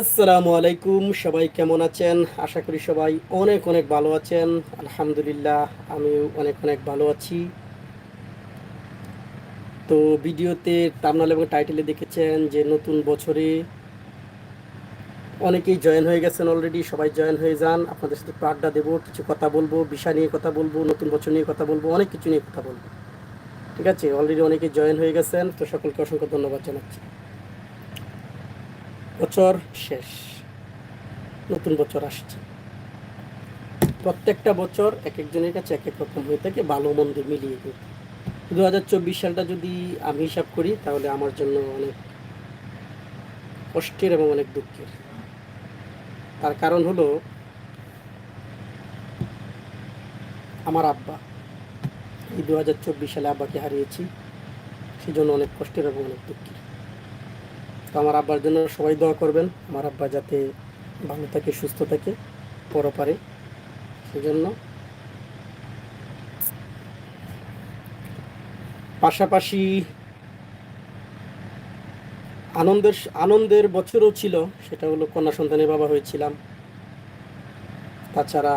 আসসালামু আলাইকুম, সবাই কেমন আছেন? আশা করি সবাই অনেক অনেক ভালো আছেন। আলহামদুলিল্লাহ, আমিও অনেক অনেক ভালো আছি। তো ভিডিওতে তামনাল এবং টাইটেলে দেখেছেন যে নতুন বছরে অনেকেই জয়েন হয়ে গেছেন অলরেডি সবাই জয়েন হয়ে যান। আপনাদের সাথে একটু আড্ডা দেবো, কিছু কথা বলব, বিষয় নিয়ে কথা বলব, নতুন বছর নিয়ে কথা বলব, অনেক কিছু নিয়ে কথা বলব। ঠিক আছে? অলরেডি অনেকেই জয়েন হয়ে গেছেন, তো সকলকে অসংখ্য ধন্যবাদ জানাচ্ছি। বছর শেষ, নতুন বছর আসছে। প্রত্যেকটা বছর এক একজনের কাছে এক এক রকম হয়ে থাকে, ভালো মন্দ মিলিয়ে কিন্তু দু হাজার চব্বিশ সালটা যদি আমি হিসাব করি, তাহলে আমার জন্য অনেক কষ্টের এবং অনেক দুঃখের। তার কারণ হলো, আমার আব্বা। এই দু হাজার চব্বিশ সালে আব্বাকে হারিয়েছি, সেজন্য অনেক কষ্টের এবং অনেক দুঃখের। তো আমার আব্বার জন্য সবাই দোয়া করবেন। আমার আব্বা যাতে ভালো থাকে, সুস্থ থাকে পরপারে। সেজন্য পাশাপাশি আনন্দের আনন্দের বছরও ছিল, সেটা হলো কন্যা সন্তানের বাবা হয়েছিলাম। তাছাড়া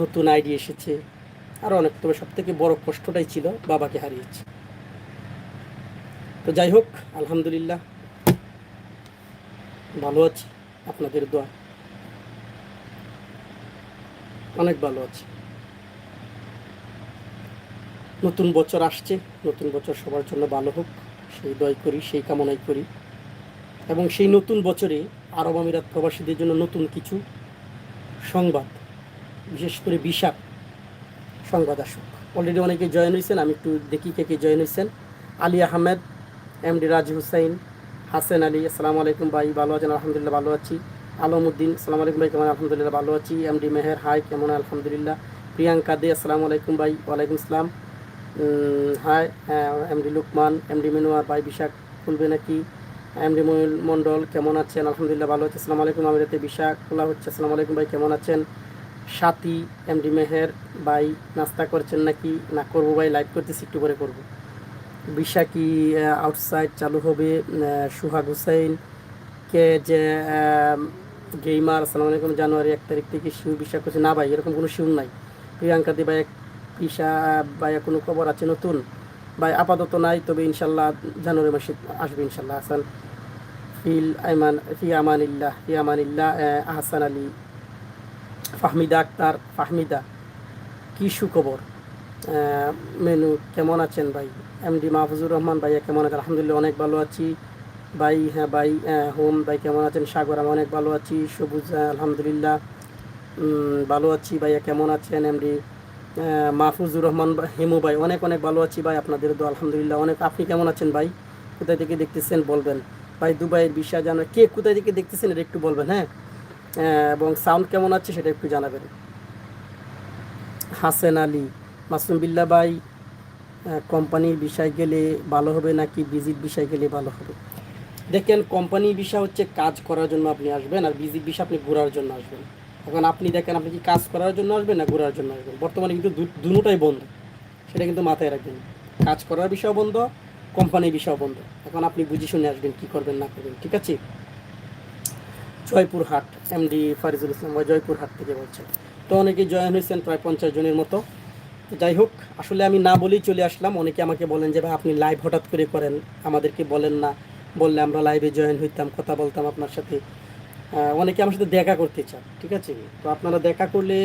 নতুন আইডি এসেছে। আরও অনেক, তবে সব থেকে বড় কষ্টটাই ছিল বাবাকে হারিয়েছি। তো যাই হোক, আলহামদুলিল্লাহ। ভালো আছি, আপনাদের দোয়া। অনেক ভালো আছি। নতুন বছর আসছে, নতুন বছর সবার জন্য ভালো হোক, সেই দয় করি, সেই কামনাই করি। এবং সেই নতুন বছরে আরব আমিরাত প্রবাসীদের জন্য নতুন কিছু সংবাদ, বিশেষ করে বিশাল সংবাদ আসুক। অলরেডি অনেকে জয়েন হয়েছেন আমি একটু দেখি কে কে জয়েন হয়েছেন আলী আহমেদ এম ডি রাজি হুসাইন হাসেন আলী, আসসালামু আলাইকুম ভাই, ভালো আছেন? আলহামদুলিল্লাহ, ভালো আছি। আলমউদ্দিন আসসালামু আলাইকুম ভাই, কেমন আলহামদুলিল্লাহ, ভালো আছি। এম ডি মেহের, হাই, কেমন? আলহামদুলিল্লাহ। প্রিয়াঙ্কা দে, আসসালামু আলাইকুম ভাই, ওয়ালাইকুম আসসালাম। Hi M D Lukman M D Menuar ভাই বিশাখ খুলবে নাকি? এম ডি ময়ূল মণ্ডল, কেমন আছেন? আলহামদুলিল্লাহ, ভালো আছি। আসসালামু আলাইকুম আমিরাতে বিশাখ খোলা হচ্ছে। আসসালামু আলাইকুম ভাই, কেমন আছেন? সাথী এম ডি মেহের ভাই, নাস্তা করছেন নাকি? না করব ভাই লাইভ করতেছি, একটু পরে করব। বিশাখী আউটসাইড চালু হবে সুহাগ হুসাইন কে যে গেইমার আসসালামু আলাইকুম জানুয়ারি এক তারিখ থেকে শিউ বিশ্বাস করছে না ভাই এরকম কোনো শিউ নাই। প্রিয়াঙ্কা দি ভাই পিসা ভাইয়া কোনো খবর আছে নতুন? ভাই আপাতত নাই তবে ইনশাল্লাহ জানুয়ারি মাসে আসবে ইনশাল্লাহ হাসান। ফিল আইমান ফি আমানিল্লাহ ফি আমানিল্লাহ আহ, আহসান আলী। ফাহমিদা আক্তার ফাহমিদা কি সুখবর? মেনু কেমন আছেন ভাই? এমডি মাহফুজুর রহমান, ভাইয়া কেমন আছেন? আলহামদুলিল্লাহ অনেক ভালো আছি। ভাই হ্যাঁ ভাই হোম, ভাই, কেমন আছেন? সাগর, আমি অনেক ভালো আছি। সবুজ আলহামদুলিল্লাহ ভালো আছি। ভাইয়া কেমন আছেন? এমডি মাহফুজুর রহমান হেমু ভাই, অনেক অনেক ভালো আছি ভাই, আপনাদের তো আলহামদুলিল্লাহ, অনেক। আপনি কেমন আছেন ভাই? কোথায় থেকে দেখতেছেন? বলবেন। ভাই, দুবাইয়ের বিষয় জানার, কে কোথায় থেকে দেখতেছেন? এটা একটু বলবেন হ্যাঁ? এবং সাউন্ড কেমন আছে সেটা একটু জানাবেন। হাসেন আলী মাসুম বিল্লা ভাই কোম্পানির বিষয় গেলে ভালো হবে নাকি ভিজিট বিষয় গেলে ভালো হবে? দেখেন কোম্পানি বিষয় হচ্ছে কাজ করার জন্য আপনি আসবেন আর ভিজিট বিষয় আপনি ঘোরার জন্য আসবেন। এখন আপনি দেখেন, আপনি কি কাজ করার জন্য আসবেন না ঘোরার জন্য আসবেন? বর্তমানে কিন্তু দু- দুটোটাই বন্ধ। সেটা কিন্তু মাথায় রাখবেন। কাজ করার বিষয় বন্ধ, কোম্পানির বিষয় বন্ধ। এখন আপনি বুঝে শুনে আসবেন কি করবেন, না করবেন, ঠিক আছে? জয়পুরহাট, এমডি ফারিজুল ইসলাম বা জয়পুরহাট থেকে বলছেন। তো অনেকেই জয়েন হয়েছেন প্রায় পঞ্চাশ জনের মতো। যাই হোক, আসলে আমি না বলেই চলে আসলাম। অনেকে আমাকে বলেন যে, ভাই, আপনি লাইভ হঠাৎ করে করেন। আমাদেরকে বলেন না। বললে আমরা লাইভে জয়েন হইতাম, কথা বলতাম আপনার সাথে। অনেকে আমার সাথে দেখা করতে চান, ঠিক আছে? তো আপনারা দেখা করলে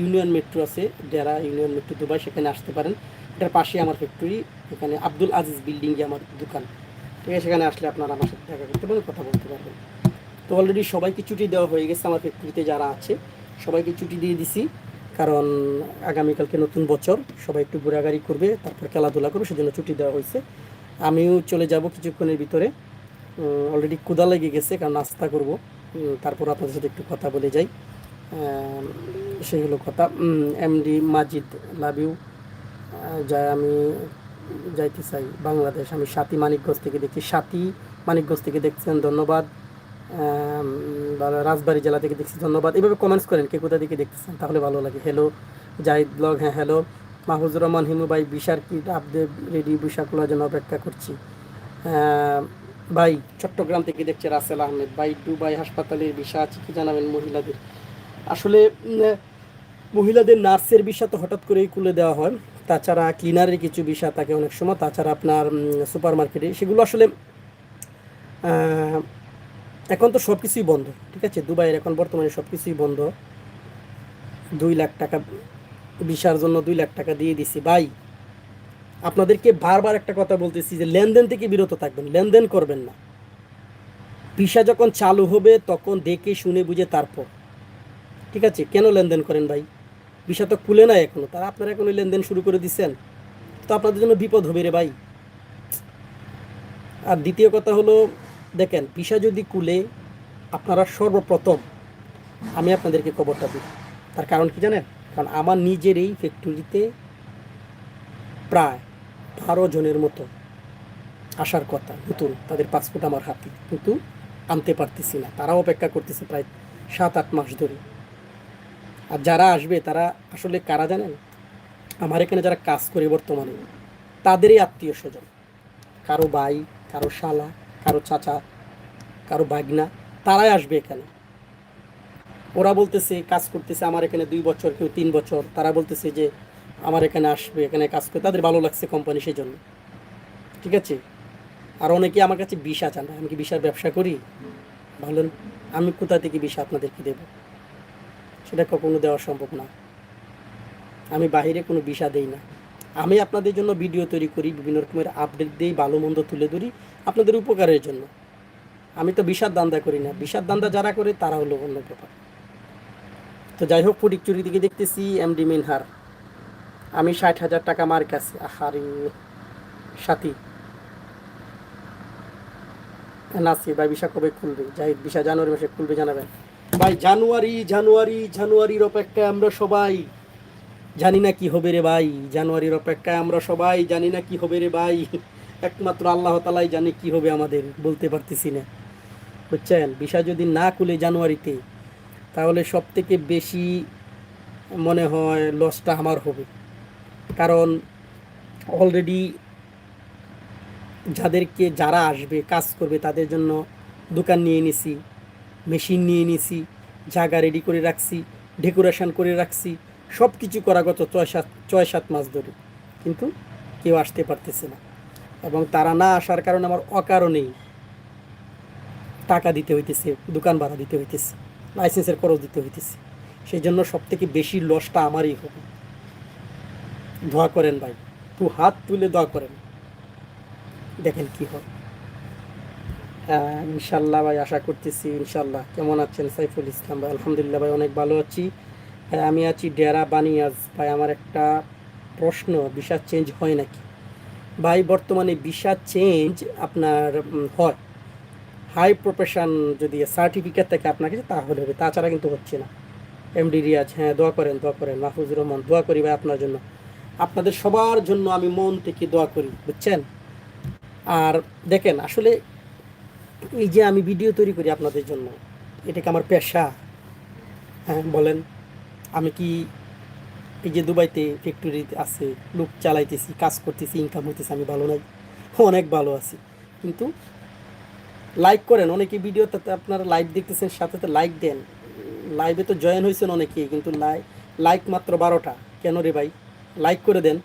ইউনিয়ন মেট্রো আছে, যারা ইউনিয়ন মেট্রো দুবাই সেখানে আসতে পারেন। এটার পাশে আমার ফ্যাক্টরি এখানে আব্দুল আজিজ বিল্ডিংয়ে আমার দোকান। ঠিক আছে? সেখানে আসলে আপনারা আমার সাথে দেখা করতে পারেন, কথা বলতে পারবেন। তো অলরেডি সবাইকে ছুটি দেওয়া হয়ে গেছে আমার ফ্যাক্টরিতে যারা আছে, সবাইকে ছুটি দিয়ে দিছি। কারণ আগামীকালকে নতুন বছর, সবাই একটু ঘোরাঘুরি করবে, তারপর খেলাধুলা করবে, সেজন্য ছুটি দেওয়া হয়েছে। আমিও চলে যাব কিছুক্ষণের ভিতরে। অলরেডি কুদা লেগে গেছে, কারণ নাস্তা করব। তারপর আপনাদের সাথে একটু কথা বলে যাই। সেগুলো কথা। এমডি মাজিদ লাভ ইউ যাই আমি যাইতে চাই বাংলাদেশ। আমি সাথী মানিকগঞ্জ থেকে দেখছি। সাথী মানিকগঞ্জ থেকে দেখছেন, ধন্যবাদ। রাজবাড়ী জেলা থেকে দেখছি, ধন্যবাদ। এভাবে কমেন্টস করেন, কে কোথা থেকে দেখতেছেন? তাহলে ভালো লাগে। হ্যালো জাহিদ ব্লগ হ্যাঁ হ্যালো মাহফুজুর রহমান, হিমু ভাই, বিশার কি আপডেট রেডি, বিশা জন্য অপেক্ষা করছি। ভাই, চট্টগ্রাম থেকে দেখছে রাসেল আহমেদ। ভাই, দুবাই হাসপাতালের বিষয় আছে কি জানাবেন মহিলাদের? আসলে মহিলাদের নার্সের বিষয় তো হঠাৎ করেই খুলে দেওয়া হয়। তাছাড়া ক্লিনারের কিছু বিষয় থাকে অনেক সময়। তাছাড়া আপনার সুপার মার্কেটে সেগুলো আসলে এখন তো সব কিছুই বন্ধ, ঠিক আছে? দুবাইয়ের এখন বর্তমানে সব কিছুই বন্ধ। দুই লাখ টাকা ভিসার জন্য দুই লাখ টাকা দিয়ে দিছি। ভাই, আপনাদেরকে বারবার একটা কথা বলতেছি যে লেনদেন থেকে বিরত থাকবেন, লেনদেন করবেন না। ভিসা যখন চালু হবে, তখন দেখে শুনে বুঝে তারপর। ঠিক আছে? কেন লেনদেন করেন ভাই? ভিসা তো খুলে নাই এখনও, তারা আপনারা এখনও লেনদেন শুরু করে দিচ্ছেন তো আপনাদের জন্য বিপদ হবে রে ভাই। আর দ্বিতীয় কথা হলো দেখেন, ভিসা যদি কুলে আপনারা সর্বপ্রথম আমি আপনাদেরকে খবরটা দিই। তার কারণ কি জানেন? কারণ আমার নিজের এই ফ্যাক্টরিতে প্রায় বারো জনের মতো আসার কথা, নতুন, তাদের পাসপোর্ট আমার হাতে, কিন্তু আনতে পারতেছি না। তারাও অপেক্ষা করতেছে প্রায় সাত, আট মাস ধরে। আর যারা আসবে, তারা আসলে কারা জানেন? আমার এখানে যারা কাজ করে বর্তমানে, তাদেরই আত্মীয় স্বজন কারও ভাই, কারও শালা কারও চাচা, কারও বাগনা তারাই আসবে এখানে। ওরা বলতেছে, কাজ করতেছে, আমার এখানে দুই বছর, কেউ তিন বছর। তারা বলতেছে যে, আমার এখানে আসবে, এখানে কাজ করে। তাদের ভালো লাগছে কোম্পানি সেই জন্য ঠিক আছে? আর অনেকে আমার কাছে বিষা চান আমি কি বিষার ব্যবসা করি? ভাবলেন আমি কোথা থেকে বিষা আপনাদেরকে দেব? সেটা কখনো দেওয়া সম্ভব না। আমি বাইরে কোনো বিষা দেই না। আমি আপনাদের জন্য ভিডিও তৈরি করি, বিভিন্ন রকমের আপডেট দিই, ভালো মন্দ তুলে ধরি। আপনাদের উপকারের জন্য। আমি তো বিষাদ দান্দা করি না। বিষাদ দান্দা যারা করে, তারা হলো অন্য ব্যাপার। তো যাই হোক ফটিকচুরি দিকে দেখতেছি এমডি মিনহার আমি ষাট হাজার টাকা মার কাছে। আহারে, সাথী। নাসি ভাই বিশা কবে খুলবে? যাই বিশা জানুয়ারি মাসে খুলবে, জানাবেন। ভাই, জানুয়ারি জানুয়ারি, জানুয়ারির অপেক্ষায় আমরা সবাই জানি না কি হবে রে ভাই। জানুয়ারির অপেক্ষায় আমরা সবাই জানি না কি হবে রে ভাই। একমাত্র আল্লাহ তালাই জানে কি হবে আমাদের বলতে পারতেছি না। বুঝছেন? বিষয় যদি না খুলে জানুয়ারিতে, তাহলে সব থেকে বেশি মনে হয় লসটা আমার হবে। কারণ অলরেডি যাদেরকে যারা আসবে, কাজ করবে, তাদের জন্য দোকান নিয়ে নিছি মেশিন নিয়ে নিছি, জায়গা রেডি করে রাখছি ডেকোরেশন করে রাখছি সব কিছু করা গত ছয় সাত ছয় সাত মাস ধরে। কিন্তু কেউ আসতে পারতেছে না। এবং তারা না আসার কারণে আমার অকারণেই টাকা দিতে হইতেছে দোকান ভাড়া দিতে হইতেছে লাইসেন্সের খরচ দিতে হইতেছে। সেই জন্য সব থেকে বেশি লসটা আমারই হবে। দোয়া করেন ভাই তু হাত তুলে দোয়া করেন। দেখেন কি হয়। হ্যাঁ, ইনশাল্লাহ ভাই আশা করতেছি ইনশাল্লাহ। কেমন আছেন সাইফুল ইসলাম ভাই? আলহামদুলিল্লাহ ভাই অনেক ভালো আছি। হ্যাঁ আমি আছি ডেরা বানিয়াজ। ভাই আমার একটা প্রশ্ন ভিসা চেঞ্জ হয় নাকি? ভাই, বর্তমানে ভিসা চেঞ্জ আপনার হয়। হাই প্রফেশন যদি সার্টিফিকেট থাকে আপনার কাছে, তাহলে হবে। তাছাড়া কিন্তু হচ্ছে না। এমডি রিয়াজ হ্যাঁ দোয়া করেন দোয়া করেন। মাহফুজুর রহমান, দোয়া করি ভাই আপনার জন্য। আপনাদের সবার জন্য আমি মন থেকে দোয়া করি, বুঝছেন? আর দেখেন, আসলে এই যে আমি ভিডিও তৈরি করি আপনাদের জন্য, এটাকে আমার পেশা। হ্যাঁ বলেন। আমি কি এই যে দুবাইতে ফ্যাক্টরি আছে, লোক চালাইতেছি, কাজ করতেছি ইনকাম হইতেছি, আমি ভালো নাই, অনেক ভালো আছি। কিন্তু লাইক করেন, অনেকে ভিডিওতে আপনারা লাইভ দেখতেছেন, সাথে সাথে লাইক দেন। লাইভে তো জয়েন হয়েছেন অনেকেই, কিন্তু লাইক লাইক মাত্র বারোটা। কেন রে ভাই? লাইক করে দেন।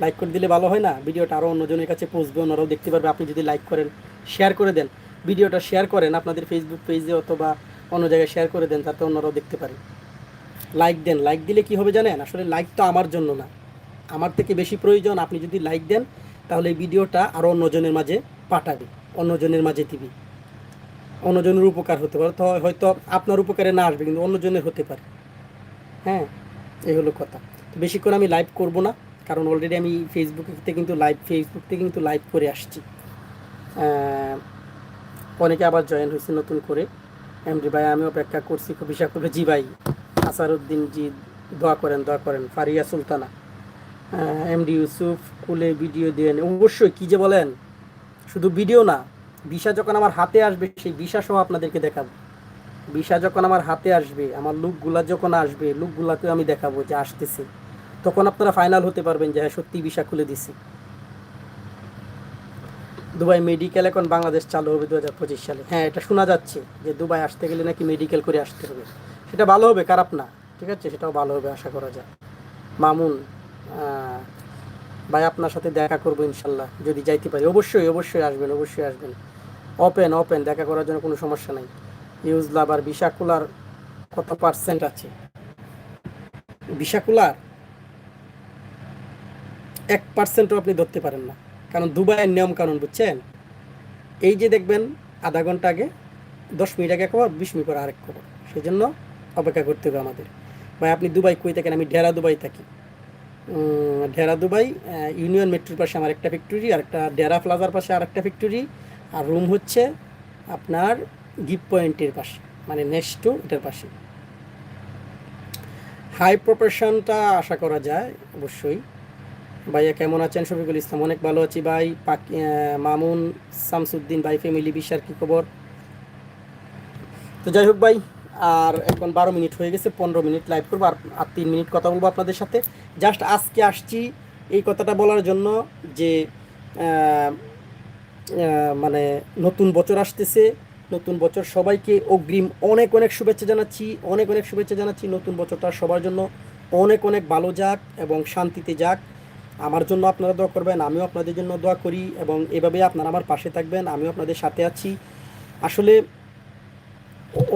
লাইক করে দিলে ভালো হয় না? ভিডিওটা আরও অন্যজনের কাছে পৌঁছবে, ওনারাও দেখতে পারবে। আপনি যদি লাইক করেন শেয়ার করে দেন। ভিডিওটা শেয়ার করেন, আপনাদের ফেসবুক পেজে অথবা অন্য জায়গায় শেয়ার করে দেন যাতে অন্যরাও দেখতে পারে। লাইক দেন। লাইক দিলে কি হবে জানেন? আসলে লাইক তো আমার জন্য না। আমার থেকে বেশি প্রয়োজন আপনি যদি লাইক দেন, তাহলে এই ভিডিওটা আরও অন্যজনের মাঝে পাঠাবে। অন্যজনের মাঝে দিবি। অন্যজনের উপকার হতে পারে। তো হয়তো আপনার উপকারে না আসবে, কিন্তু অন্যজনের হতে পারে। হ্যাঁ? এই হলো কথা। তো বেশিক্ষণ আমি লাইভ করব না, কারণ অলরেডি আমি ফেসবুকে কিন্তু লাইভ ফেসবুক থেকে কিন্তু লাইভ করে আসছি। অনেকে আবার জয়েন হয়েছে নতুন করে। এমডি ভাই আমি অপেক্ষা করছি। খুব বিশ্বাস করবে জি ভাই। আসারউদ্দিন জি দোয়া করেন দোয়া করেন। ফারিয়া সুলতানা এমডি ইউসুফ, কুলে ভিডিও দেন অবশ্যই, কী যে বলেন, শুধু ভিডিও না, ভিসা যখন আমার হাতে আসবে, সেই ভিসা সহ আপনাদেরকে দেখাবো। ভিসা যখন আমার হাতে আসবে, আমার লুকগুলা যখন আসবে, লুকগুলাকে আমি দেখাবো যে আসতেছে। তখন আপনারা ফাইনাল হতে পারবেন যে হ্যাঁ সত্যি ভিসা খুলে দিছি। দুবাই মেডিকেল এখন বাংলাদেশ চালু হবে দু হাজার পঁচিশ সালে। হ্যাঁ এটা শোনা যাচ্ছে যে, দুবাই আসতে গেলে নাকি মেডিকেল করে আসতে হবে। সেটা ভালো হবে, খারাপ না। ঠিক আছে? সেটাও ভালো হবে, আশা করা যায়। মামুন ভাই আপনার সাথে দেখা করব ইনশাল্লাহ, যদি যাইতে পারি। অবশ্যই অবশ্যই আসবেন অবশ্যই আসবেন। ওপেন ওপেন দেখা করার জন্য কোনো সমস্যা নাই। ইউজ লাভ আর বিশাকুলার কত পার্সেন্ট আছে? বিশাকুলার এক পার্সেন্টও আপনি ধরতে পারেন না। কারণ দুবাইয়ের নিয়ম কানুন বুঝছেন? এই যে দেখবেন, আধা ঘণ্টা আগে, দশ মিনিট আগে খবর, বিশ মিনিট পরে আরেক খবর। সেই জন্য অপেক্ষা করতে হবে আমাদের। ভাই, আপনি দুবাই কই থাকেন? আমি ঢেরা দুবাই থাকি। ঢেরা দুবাই ইউনিয়ন মেট্রোর পাশে আমার একটা ফ্যাক্টরি, আর একটা ডেরা প্লাজার পাশে আর একটা ফ্যাক্টরি। আর রুম হচ্ছে আপনার গিফট পয়েন্টের পাশে মানে নেক্সট টু এটার পাশে। হাই প্রফেশনটা আশা করা যায়, অবশ্যই। ভাইয়া, কেমন আছেন? শফিকুল ইসলাম, অনেক ভালো আছি ভাই। পাকি মামুন, শামসুদ্দিন, ভাই, ফ্যামিলি বিশ্বার কি খবর? তো যাই হোক ভাই আর এখন বারো মিনিট হয়ে গেছে, পনেরো মিনিট লাইভ করব আর আর তিন মিনিট কথা বলব আপনাদের সাথে। জাস্ট আজকে আসছি এই কথাটা বলার জন্য যে মানে নতুন বছর আসতেছে, নতুন বছর সবাইকে অগ্রিম অনেক অনেক শুভেচ্ছা জানাচ্ছি, অনেক অনেক শুভেচ্ছা জানাচ্ছি। নতুন বছরটা সবার জন্য অনেক অনেক ভালো যাক এবং শান্তিতে যাক। আমার জন্য আপনারা দোয়া করবেন, আমিও আপনাদের জন্য দোয়া করি এবং এভাবে আপনারা আমার পাশে থাকবেন, আমিও আপনাদের সাথে আছি। আসলে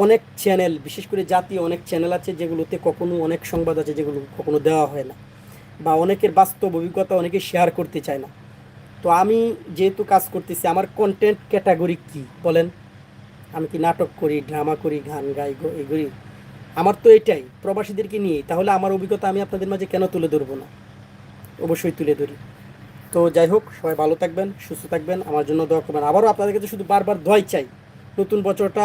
অনেক চ্যানেল বিশেষ করে জাতীয় অনেক চ্যানেল আছে যেগুলোতে কখনো অনেক সংবাদ আছে যেগুলো কখনো দেওয়া হয় না বা অনেকের বাস্তব অভিজ্ঞতা অনেকে শেয়ার করতে চায় না। তো আমি যেহেতু কাজ করতেছি, আমার কন্টেন্ট ক্যাটাগরি কি বলেন? আমি কি নাটক করি ড্রামা করি, গান গাই করি? আমার তো এটাই, প্রবাসীদেরকে নিয়ে তাহলে আমার অভিজ্ঞতা আমি আপনাদের মাঝে কেন তুলে ধরবো না? অবশ্যই তুলে ধরি। তো যাই হোক, সবাই ভালো থাকবেন, সুস্থ থাকবেন, আমার জন্য দোয়া করবেন। আবারও আপনাদের কাছে শুধু বারবার দোয়াই চাই, নতুন বছরটা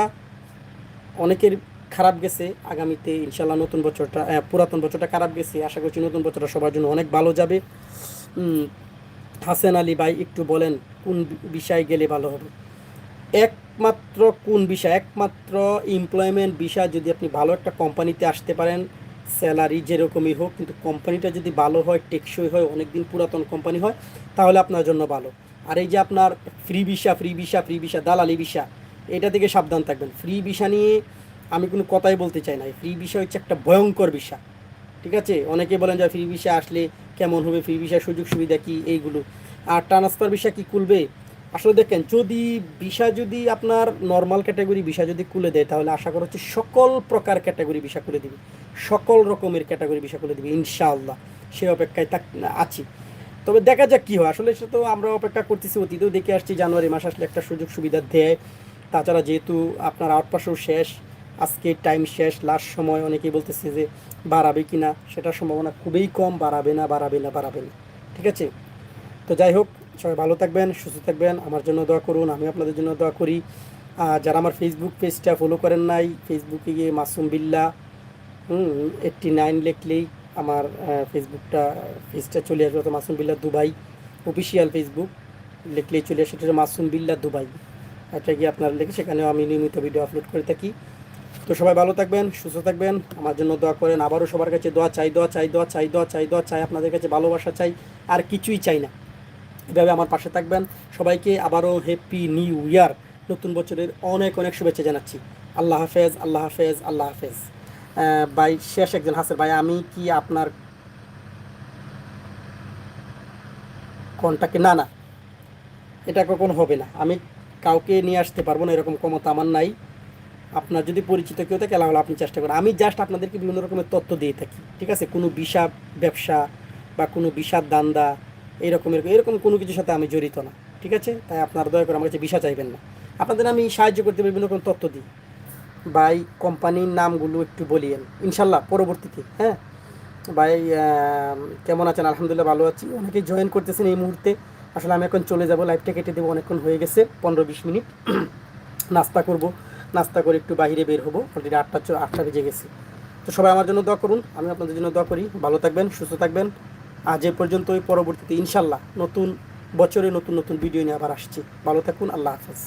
অনেকের খারাপ গেছে, আগামীতে ইনশাল্লাহ নতুন বছরটা পুরাতন বছরটা খারাপ গেছে। আশা করছি নতুন বছরটা সবার জন্য অনেক ভালো যাবে। হাসেন আলী ভাই একটু বলেন, কোন বিষয়ে গেলে ভালো হবে? একমাত্র কোন বিষয়? একমাত্র এমপ্লয়মেন্ট বিষয় যদি আপনি ভালো একটা কোম্পানিতে আসতে পারেন স্যালারি যেরকমই হোক, কিন্তু কোম্পানিটা যদি ভালো হয়, টেকসই হয়, অনেকদিন পুরাতন কোম্পানি হয়, তাহলে আপনার জন্য ভালো। আর এই যে আপনার free visa free visa free visa দালালি ভিসা এটা থেকে সাবধান থাকবেন। ফ্রি ভিসা নিয়ে আমি কোনো কথাই বলতে চাই না। ফ্রি ভিসা হচ্ছে একটা ভয়ঙ্কর ভিসা ঠিক আছে? অনেকে বলেন যে ফ্রি ভিসা আসলে কেমন হবে ফ্রি ভিসার সুযোগ সুবিধা কি, এইগুলো। আর ট্রান্সফার ভিসা কি খুলবে? আসলে দেখেন, যদি ভিসা যদি আপনার নর্মাল ক্যাটাগরি ভিসা যদি খুলে দেয়, তাহলে আশা করা হচ্ছে সকল প্রকার ক্যাটাগরি ভিসা খুলে দিবে। সকল রকমের ক্যাটাগরি ভিসা খুলে দিবে, ইনশাআল্লাহ। সে অপেক্ষায় থাক, আছি। তবে দেখা যাক কী হয়। আসলে সে তো আমরা অপেক্ষা করতেছি, অতীতেও দেখে আসছি, জানুয়ারি মাস আসলে একটা সুযোগ সুবিধা দেয়। তাছাড়া যেহেতু আপনার আউটপাসও শেষ, আজকে টাইম শেষ লাস্ট সময় অনেকেই বলতেছে যে বাড়াবে কি না, সেটার সম্ভাবনা খুবই কম, বাড়াবে না বাড়াবে না বাড়াবে না। ঠিক আছে? তো যাই হোক, সবাই ভালো থাকবেন, সুস্থ থাকবেন, আমার জন্য দোয়া করুন, আমি আপনাদের জন্য দোয়া করি। যারা আমার ফেসবুক পেজটা ফলো করেন নাই ফেসবুকে গিয়ে মাসুম বিল্লা এইট্টি নাইন লিখলেই আমার ফেসবুকটা পেজটা চলে আসবে মাসুম বিল্লা দুবাই অফিসিয়াল ফেসবুক লিখলেই চলে আসে, সেটা মাসুম বিল্লা দুবাই। এটা গিয়ে আপনারা লিখে সেখানেও আমি নিয়মিত ভিডিও আপলোড করে থাকি। তো সবাই ভালো থাকবেন, সুস্থ থাকবেন। আমার জন্য দোয়া করেন, আবারও সবার কাছে দোয়া চাই দোয়া চাই দোয়া চাই দোয়া চাই দোয়া চাই, আপনাদের কাছে ভালোবাসা চাই, আর কিছুই চাই না। এভাবে আমার পাশে থাকবেন। সবাইকে আবারও হ্যাপি নিউ ইয়ার নতুন বছরের অনেক অনেক শুভেচ্ছা জানাচ্ছি। আল্লাহ হাফেজ আল্লাহ হাফেজ আল্লাহ হাফেজ। ভাই, শেষ একজন হাসের ভাই, আমি কি আপনার কন্টাক্টে না না, এটা কখনো হবে না। আমি কাউকে নিয়ে আসতে পারব না, এরকম ক্ষমতা আমার নাই। আপনার যদি পরিচিত কেউ থাকে, তাহলে আপনি চেষ্টা করেন। আমি জাস্ট আপনাদেরকে বিভিন্ন রকমের তথ্য দিয়ে থাকি, ঠিক আছে? কোনো বিষা ব্যবসা বা কোনো বিষাদ দান্দা এইরকম এরকম এরকম কোনো কিছুর সাথে আমি জড়িত না, ঠিক আছে? তাই আপনারা দয়া করে আমার কাছে বিষা চাইবেন না। আপনাদের আমি সাহায্য করতে বিভিন্ন রকম তথ্য দিই। বাই কোম্পানির নামগুলো একটু বলিয়েন। ইনশাল্লাহ, পরবর্তীতে হ্যাঁ? ভাই কেমন আছেন? আলহামদুলিল্লাহ, ভালো আছি। অনেকেই জয়েন করতেছেন এই মুহূর্তে। আসলে আমি এখন চলে যাব লাইভটা কেটে দেবো, অনেকক্ষণ হয়ে গেছে, পনেরো বিশ মিনিট। নাস্তা করব, নাস্তা করে একটু বাইরে বের হব অলরেডি আটটা আটটা বেজে গেছে। তো সবাই আমার জন্য দোয়া করুন, আমি আপনাদের জন্য দোয়া করি, ভালো থাকবেন, সুস্থ থাকবেন। আজ এ পর্যন্তই, পরবর্তীতে ইনশাল্লাহ নতুন বছরে নতুন নতুন ভিডিও নিয়ে আবার আসছি। ভালো থাকুন, আল্লাহ হাফেজ।